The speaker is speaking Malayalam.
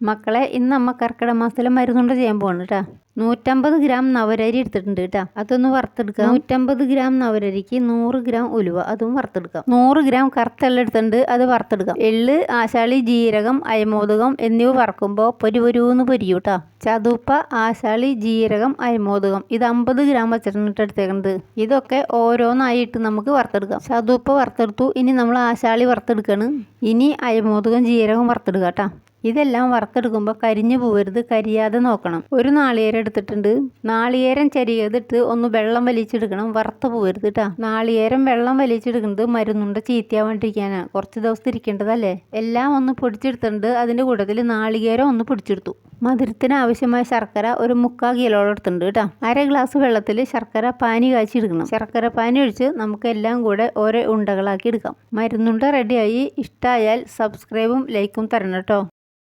മക്കളെ ഇന്ന് അമ്മ കർക്കിടക മാസത്തിലെ മരുന്നുകൊണ്ട് ചെയ്യാൻ പോകണം കേട്ടോ നൂറ്റമ്പത് ഗ്രാം നവരരി എടുത്തിട്ടുണ്ട് കേട്ടോ അതൊന്ന് വറുത്തെടുക്കാം. നൂറ്റമ്പത് ഗ്രാം നവരരിക്ക് നൂറ് ഗ്രാം ഉലുവ അതും വറുത്തെടുക്കാം. നൂറ് ഗ്രാം കറുത്തെല്ലാം എടുത്തിട്ടുണ്ട് അത് വറുത്തെടുക്കാം. എള്ള് ആശാളി ജീരകം അയമോദകം എന്നിവ വറക്കുമ്പോൾ പൊരി പൊരുന്ന് പൊരിയും കേട്ടോ ചതുപ്പ ആശാളി ജീരകം അയമോദകം. ഇത് അമ്പത് ഗ്രാം വെച്ചിട്ടുണ്ട് എടുത്തേക്കുന്നത് ഇതൊക്കെ ഓരോന്നായിട്ട് നമുക്ക് വറുത്തെടുക്കാം. ചതുപ്പ വറുത്തെടുത്തു ഇനി നമ്മൾ ആശാളി വറുത്തെടുക്കാണ്. ഇനി അയമോദകം ജീരകം വറുത്തെടുക്കാം കേട്ടോ ഇതെല്ലാം വറുത്തെടുക്കുമ്പോൾ കരിഞ്ഞു പോവരുത് കരിയാതെ നോക്കണം. ഒരു നാളികേരം എടുത്തിട്ടുണ്ട്. നാളികേരം ചരിയതിട്ട് ഒന്ന് വെള്ളം വലിച്ചെടുക്കണം. വറുത്ത് പോവരുത് കേട്ടോ നാളികേരം വെള്ളം വലിച്ചെടുക്കുന്നത് മരുന്നുണ്ട് ചീത്തയാവാണ്ടിരിക്കാനാണ് കുറച്ച് ദിവസം ഇരിക്കേണ്ടതല്ലേ? എല്ലാം ഒന്ന് പൊടിച്ചെടുത്തിട്ടുണ്ട്. അതിന്റെ കൂട്ടത്തിൽ നാളികേരം ഒന്ന് പൊടിച്ചെടുത്തു. മധുരത്തിന് ആവശ്യമായ ശർക്കര ഒരു മുക്കാൽ കിലോളം എടുത്തിട്ടുണ്ട് കേട്ടോ അര ഗ്ലാസ് വെള്ളത്തിൽ ശർക്കര പാനി കാച്ചി എടുക്കണം ശർക്കര പാനി ഒഴിച്ച് നമുക്ക് എല്ലാം കൂടെ ഓരോ ഉണ്ടകളാക്കി എടുക്കാം. മരുന്നുണ്ട റെഡിയായി ഇഷ്ടമായാൽ സബ്സ്ക്രൈബും ലൈക്കും തരണം കേട്ടോ